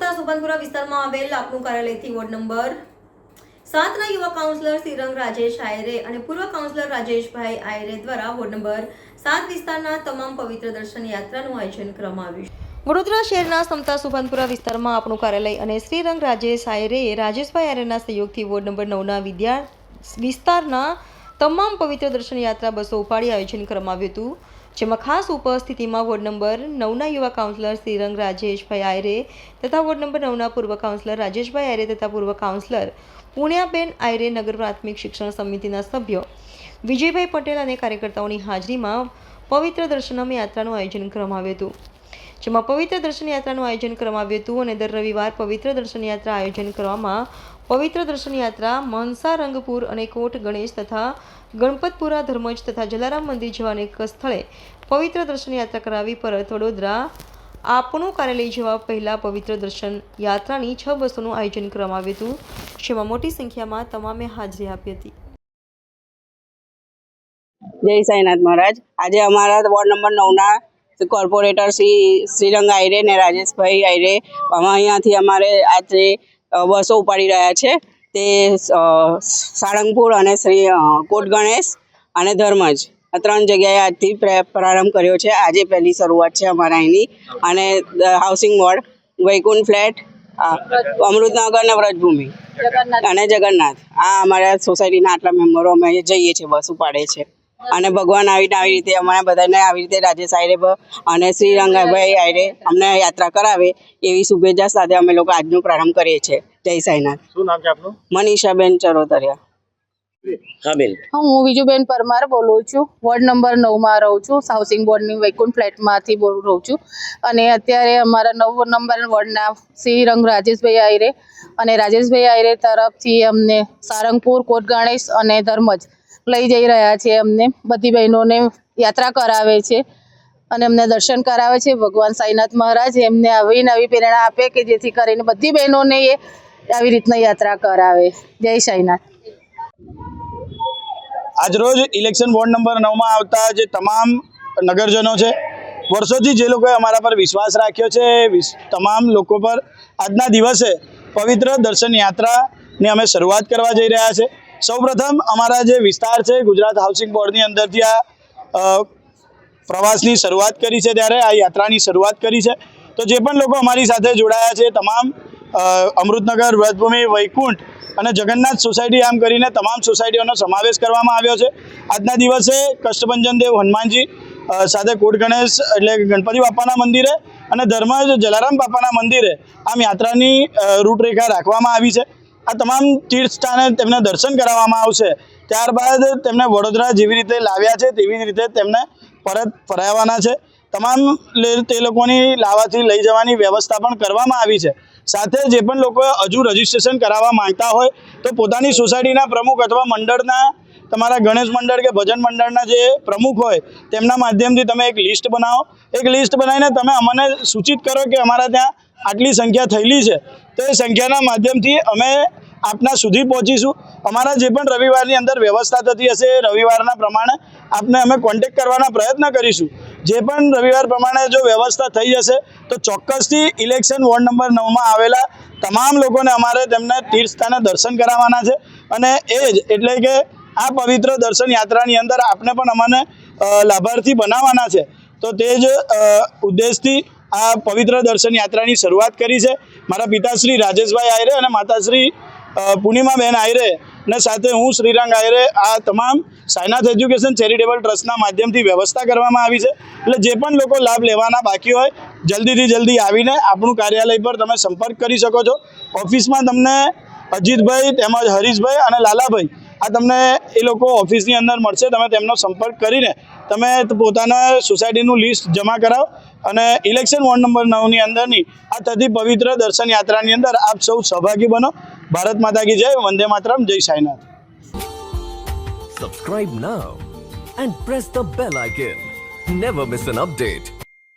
સુભાનપુરા વિસ્તારમાં આવેલ આપનું કાર્યાલયથી વોર્ડ નંબર સાતના યુવા કાઉન્સિલર શ્રીરંગ રાજેશ આયરે અને પૂર્વ કાઉન્સિલર રાજેશભાઈ આયરે દ્વારા વોર્ડ નંબર સાત વિસ્તારના તમામ પવિત્ર દર્શન યાત્રાનું આયોજન કરવામાં આવ્યું વડોદરા શહેરના સમતા સુભાનપુરા વિસ્તારમાં આપણું કાર્યાલય અને શ્રીરંગ રાજેશ આયરે રાજેશભાઈ આયરેના સહયોગથી વોર્ડ નંબર નવના વિદ્યા વિસ્તારના તમામ પવિત્ર દર્શન યાત્રા બસો ઉપાડી આયોજન કરવામાં આવ્યું હતું. જેમાં ખાસ ઉપસ્થિતિમાં વોર્ડ નંબર નવના યુવા કાઉન્સિલર શ્રીરંગ રાજેશભાઈ આયરે તથા વોર્ડ નંબર નવના પૂર્વ કાઉન્સિલર રાજેશભાઈ આયરે તથા પૂર્વ કાઉન્સિલર પુણ્યાબેન આયરે નગર પ્રાથમિક શિક્ષણ સમિતિના સભ્યો. વિજયભાઈ પટેલ અને કાર્યકર્તાઓની હાજરીમાં પવિત્ર દર્શનમ યાત્રાનું આયોજન કરવામાં આવ્યું હતું. જેમાં પવિત્ર દર્શન યાત્રાનું આયોજન કરવામાં આવ્યું હતું અને દર રવિવાર પવિત્ર દર્શન યાત્રા આયોજન કરવામાં પવિત્ર દર્શન યાત્રા મનસા રંગપુર અને કોટ ગણેશ તથા ગણપતપુરા ધર્મજ તથા જલારામ મંદિર જેવા અનેક સ્થળે પવિત્ર દર્શન યાત્રા કરાવી પરત વડોદરા. આપણું કાર્યાલય જવા પહેલા પવિત્ર દર્શન યાત્રાની છ બસોનું આયોજન કરવામાં આવ્યું હતું, જેમાં મોટી સંખ્યામાં તમામે હાજરી આપી હતી. જય સાઈનાથ મહારાજ. આજે અમારા વોર્ડ નંબર નવના કોર્પોરેટર શ્રી શ્રીરંગ આયરે ને રાજેશભાઈ આયરે. અમે અહીંયાથી અમારે આજે બસો ઉપાડી રહ્યા છે. તે સાળંગપુર અને શ્રી કોટ ગણેશ અને ધર્મજ આ ત્રણ જગ્યાએ આજથી પ્ર- પ્રારંભ કર્યો છે. આજે પહેલી શરૂઆત છે અમારા અહીંની. અને housing ward Vaikunth flat Amritnagar ને વ્રજભૂમિ. અને જગન્નાથ. આ અમારા સોસાયટીના આટલા મેમ્બરો અમે જઈએ છીએ બસ ઉપાડે છે. અને ભગવાન આવીને આવી રીતે અમારા બધાને આવી રીતે રાજેશ આયરે અને શ્રી રંગાભાઈ આયરે અમને યાત્રા કરાવે એવી શુભેચ્છા સાથે અમે લોકો આજનો પ્રારંભ કરીએ છીએ. જય સાઈનાથ. શું નામ છે આપનું? મનીષાબેન ચરોતરિયા. હા બેન. હું હું વિજુબેન પરમાર બોલું છું. વોર્ડ નંબર નવમાં રહું છું. હાઉસિંગ બોર્ડની વૈકુંઠ ફ્લેટમાંથી બોલું રહું છું. અને અત્યારે અમારા નવ નંબર વોર્ડના શ્રી રંગ રાજેશભાઈ આયરે અને રાજેશભાઈ આયરે તરફથી અમને સારંગપુર કોટ ગણેશ અને ધર્મજ લઈ જઈ રહ્યા છે અમને. બધી બહેનોને યાત્રા કરાવે છે અને અમને દર્શન કરાવે છે. ભગવાન સાઈનાથ મહારાજ એમને આવી નવી પ્રેરણા આપે કે જેથી કરીને બધી બહેનોને એ આવી રીતના યાત્રા કરાવે. જય સાઈનાથ. આજરોજ ઇલેક્શન વોર્ડ નંબર નવમાં આવતા જે તમામ નગરજનો છે, વર્ષોથી જે લોકોએ અમારા પર વિશ્વાસ રાખ્યો છે તમામ લોકો પર આજના દિવસે પવિત્ર દર્શન યાત્રાની અમે શરૂઆત કરવા જઈ રહ્યા છે. સૌપ્રથમ અમારા જે વિસ્તાર છે, ગુજરાત હાઉસિંગ બોર્ડની અંદરથી આ પ્રવાસની શરૂઆત કરી છે ત્યારે, આ યાત્રાની શરૂઆત કરી છે. તો જે પણ લોકો અમારી સાથે જોડાયા છે, તમામ અમૃતનગર વ્રતભૂમિ વૈકુંઠ અને જગન્નાથ સોસાયટી આમ કરીને તમામ સોસાયટીઓનો સમાવેશ કરવામાં આવ્યો છે. આજના દિવસે કષ્ટભંજન દેવ હનુમાનજી સાથે કોટ ગણેશ એટલે ગણપતિ બાપાના મંદિરે અને ધર્મજ જલારામ બાપાના મંદિરે આમ યાત્રાની રૂટરેખા રાખવામાં આવી છે. આ તમામ તીર્થ સ્થાને તેમને દર્શન કરાવવામાં આવશે. ત્યારબાદ તેમને વડોદરા જેવી રીતે લાવ્યા છે, તેવી જ રીતે તેમને પરત ફરાવવાના છે. તમામ તે લોકોની લાવાથી લઈ જવાની વ્યવસ્થા પણ કરવામાં આવી છે. સાથે જે પણ લોકો હજુ રજીસ્ટ્રેશન કરાવવા માંગતા હોય, તો પોતાની સોસાયટીના પ્રમુખ અથવા મંડળના, તમારા ગણેશ મંડળ કે ભજન મંડળના જે પ્રમુખ હોય, તેમના માધ્યમથી તમે એક લિસ્ટ બનાવો. એક લિસ્ટ બનાવીને તમે અમને સૂચિત કરો કે અમારા ત્યાં આટલી સંખ્યા થયેલી છે, તો એ સંખ્યાના માધ્યમથી અમે આપના સુધી પહોંચીશું. અમારા જે પણ રવિવારની અંદર વ્યવસ્થા થતી હશે રવિવારના પ્રમાણે આપને અમે કોન્ટેક કરવાના પ્રયત્ન કરીશું. જે પણ રવિવાર પ્રમાણે જો વ્યવસ્થા થઈ જશે, તો ચોક્કસથી ઇલેક્શન વોર્ડ નંબર નવમાં આવેલા તમામ લોકોને અમારે તેમને તીર્થસ્થાને દર્શન કરાવવાના છે. અને એ જ એટલે કે આ પવિત્ર દર્શન યાત્રાની અંદર આપને પણ અમને લાભાર્થી બનાવવાના છે. તો તે જ ઉદ્દેશથી આ પવિત્ર દર્શન યાત્રાની શરૂઆત કરી છે. મારા પિતાશ્રી રાજેશભાઈ આયરે અને માતાશ્રી પૂર્ણિમાબેન આયરે ને સાથે હું શ્રીરંગ આયરે આ તમામ સાયનાથ એજ્યુકેશન ચેરિટેબલ ટ્રસ્ટના માધ્યમથી વ્યવસ્થા કરવામાં આવી છે. એટલે જે પણ લોકો લાભ લેવાના બાકી હોય, જલ્દીથી જલ્દી આવીને આપણું કાર્યાલય પર તમે સંપર્ક કરી શકો છો. ઓફિસમાં તમને અજીતભાઈ તેમજ હરીશભાઈ અને લાલાભાઈ આ તમને એ લોકો ઓફિસની અંદર મળશે, તમે તેમનો સંપર્ક કરીને તમે પોતાના સોસાયટીનું લિસ્ટ જમા કરાવો અને ઇલેક્શન વોર્ડ નંબર નવની અંદરની આ થતી પવિત્ર દર્શન યાત્રાની અંદર આપ સૌ સહભાગી બનો. ભારત માતા કી જય, વંદે માતરમ, જય Sainath. Subscribe now and press the bell icon never miss an update.